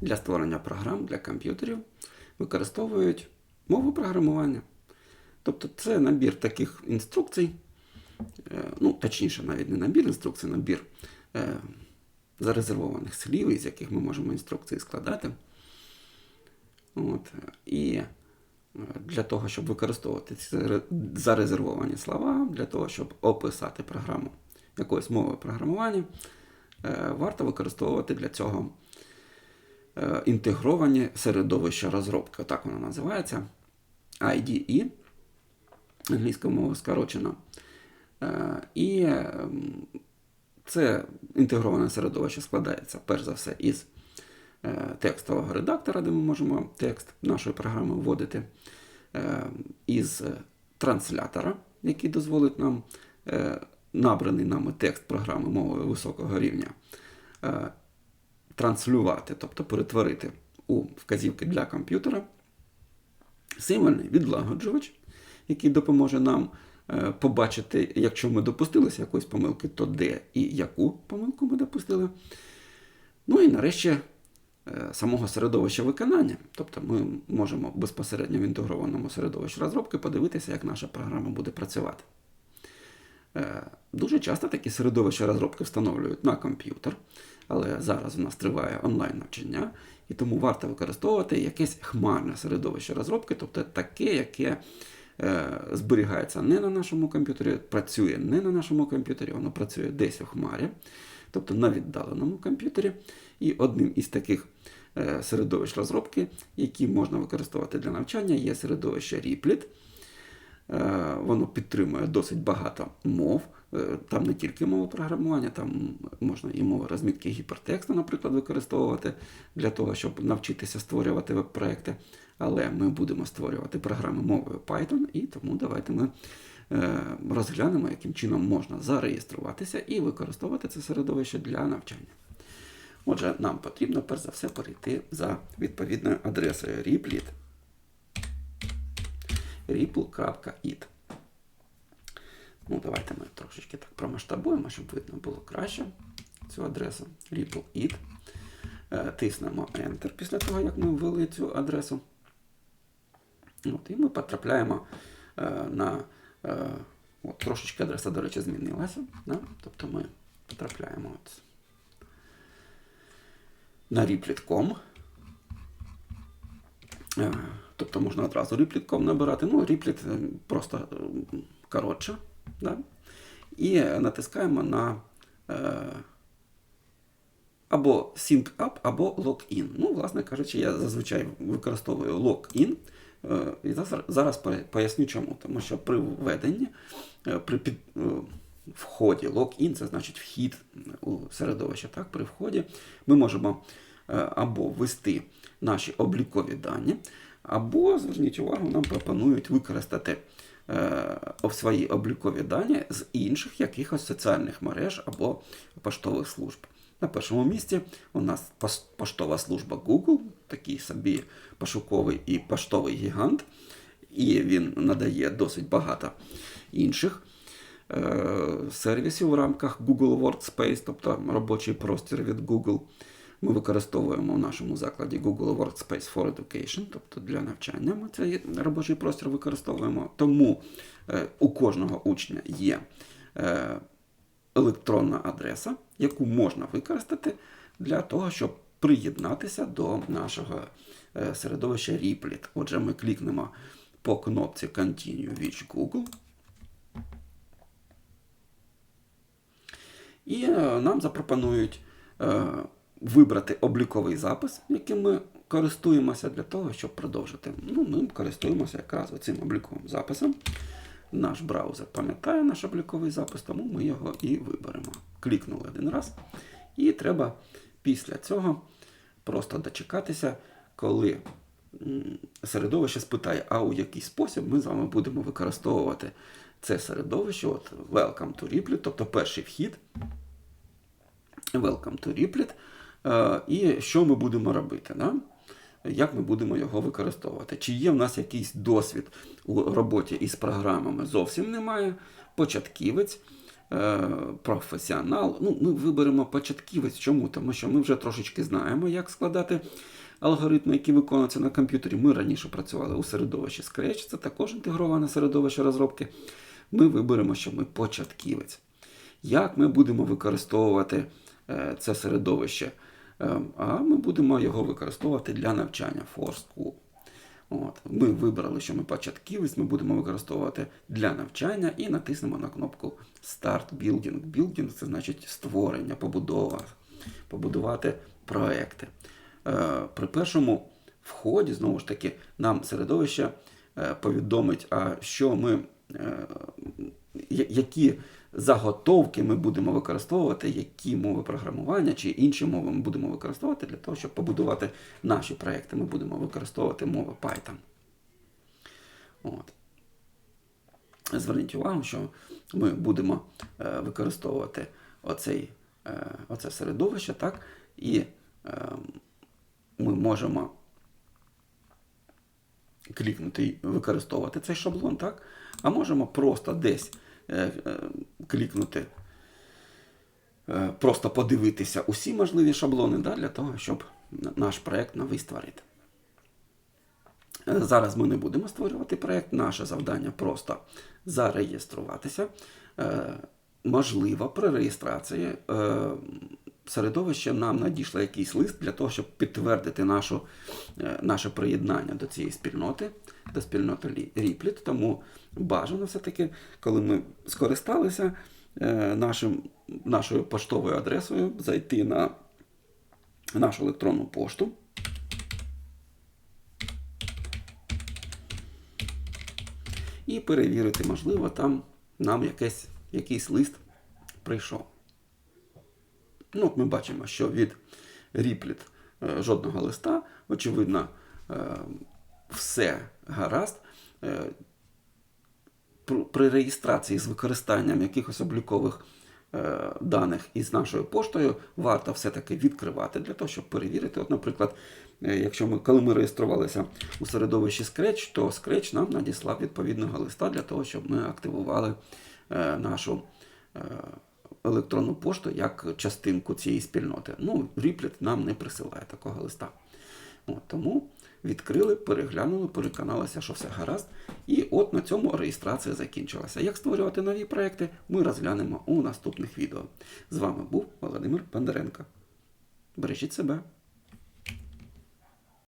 для створення програм для комп'ютерів використовують мову програмування. Тобто це набір таких інструкцій, е, ну, точніше, навіть не набір інструкцій, набір е, зарезервованих слів, із яких ми можемо інструкції складати. От. І е, для того, щоб використовувати ці зарезервовані слова, для того, щоб описати програму якоїсь мови програмування, варто використовувати для цього інтегровані середовища розробки. Отак воно називається. IDE, англійською мовою скорочено. Е, І ем, це інтегроване середовище складається перш за все із е, текстового редактора, де ми можемо текст нашої програми вводити, е, із е, транслятора, який дозволить нам е, набраний нами текст програми мовою високого рівня е, транслювати, тобто перетворити у вказівки для комп'ютера. Символьний відлагоджувач, який допоможе нам е, побачити, якщо ми допустилися якоїсь помилки, то де і яку помилку ми допустили. Ну і нарешті е, самого середовища виконання. Тобто ми можемо безпосередньо в інтегрованому середовищі розробки подивитися, як наша програма буде працювати. Е, Дуже часто такі середовища розробки встановлюють на комп'ютер, але зараз у нас триває онлайн навчання, і тому варто використовувати якесь хмарне середовище розробки, тобто таке, яке е, зберігається не на нашому комп'ютері, працює не на нашому комп'ютері, воно працює десь у хмарі, тобто на віддаленому комп'ютері. І одним із таких е, середовищ розробки, які можна використовувати для навчання, є середовище Replit. Е, Воно підтримує досить багато мов. Е, Там не тільки мова програмування, там можна і мова розмітки гіпертексту, наприклад, використовувати для того, щоб навчитися створювати веб-проекти. Але ми будемо створювати програми мовою Python, і тому давайте ми е, розглянемо, яким чином можна зареєструватися і використовувати це середовище для навчання. Отже, нам потрібно перш за все перейти за відповідною адресою Replit ripple.it. Ну, давайте ми трошечки так промасштабуємо, щоб видно було краще цю адресу ripple.it. Е, Тиснемо Enter після того, як ми ввели цю адресу. От, і ми потрапляємо е, на. Е, от, трошечки адреса, до речі, змінилася. Да? Тобто ми потрапляємо от на riplet.com. Тобто можна одразу riplet.com набирати. Ну, riplet е, просто е, коротше. Да? І натискаємо на е, або Sync Up, або Login. Ну, власне кажучи, я зазвичай використовую Login. Е, І зараз- поясню чому. Тому що при введенні, е, при під, е, вході, login, це значить вхід у середовище. Так, при вході ми можемо або ввести наші облікові дані, або, зверніть увагу, нам пропонують використати е, свої облікові дані з інших якихось соціальних мереж або поштових служб. На першому місці у нас поштова служба Google, такий собі пошуковий і поштовий гігант, і він надає досить багато інших е, сервісів в рамках Google Workspace, тобто робочий простір від Google. Ми використовуємо в нашому закладі Google Workspace for Education, тобто для навчання ми цей робочий простір використовуємо. Тому е, у кожного учня є е, електронна адреса, яку можна використати для того, щоб приєднатися до нашого е, середовища Replit. Отже, ми клікнемо по кнопці Continue with Google. І нам запропонують вибрати обліковий запис, яким ми користуємося для того, щоб продовжити. Ну, ми користуємося якраз цим обліковим записом. Наш браузер пам'ятає наш обліковий запис, тому ми його і виберемо. Клікнули один раз. І треба після цього просто дочекатися, коли середовище спитає, а у який спосіб ми з вами будемо використовувати це середовище. От Welcome to Replit, тобто перший вхід. Welcome to Replit. Е, І що ми будемо робити? Да? Як ми будемо його використовувати? Чи є в нас якийсь досвід у роботі із програмами? Зовсім немає. Початківець. е, професіонал. Ну, ми виберемо початківець. Чому? Тому що ми вже трошечки знаємо, як складати алгоритми, які виконуються на комп'ютері. Ми раніше працювали у середовищі Scratch, це також інтегроване середовище розробки. Ми виберемо, що ми початківець. Як ми будемо використовувати е, це середовище? Е, А ми будемо його використовувати для навчання school. От. Ми вибрали, що ми початківець, ми будемо використовувати для навчання і натиснемо на кнопку Start Building. Building це значить створення, побудова, побудувати проекти. Е, При першому вході, знову ж таки, нам середовище е, повідомить, а що ми, е, які заготовки ми будемо використовувати, які мови програмування чи інші мови ми будемо використовувати для того, щоб побудувати наші проекти. Ми будемо використовувати мову Python. От. Зверніть увагу, що ми будемо е, використовувати оцей, е, оце середовище, так, і е, ми можемо клікнути і використовувати цей шаблон, так? А можемо просто десь клікнути, е, просто подивитися усі можливі шаблони да, для того, щоб наш проєкт новий створити. Е, Зараз ми не будемо створювати проєкт. Наше завдання просто зареєструватися. Можливо, при реєстрації е, середовище нам надійшло якийсь лист для того, щоб підтвердити нашу, е, наше приєднання до цієї спільноти, до спільноти Ріпліт. Тому бажано все-таки, коли ми скористалися е, нашим, нашою поштовою адресою, зайти на нашу електронну пошту. і перевірити, можливо, там нам якесь, якийсь лист прийшов. Ну, ми бачимо, що від Ріпліт е, жодного листа, очевидно, е, все гаразд. Е, при реєстрації з використанням якихось облікових даних із нашою поштою варто все-таки відкривати для того, щоб перевірити. От, наприклад, якщо ми, коли ми реєструвалися у середовищі Scratch, то Scratch нам надіслав відповідного листа для того, щоб ми активували нашу е, електронну пошту як частинку цієї спільноти. Ну, Riplet нам не присилає такого листа. От, тому відкрили, переглянули, переконалися, що все гаразд. І от на цьому реєстрація закінчилася. Як створювати нові проекти, ми розглянемо у наступних відео. З вами був Володимир Бондаренко. Бережіть себе.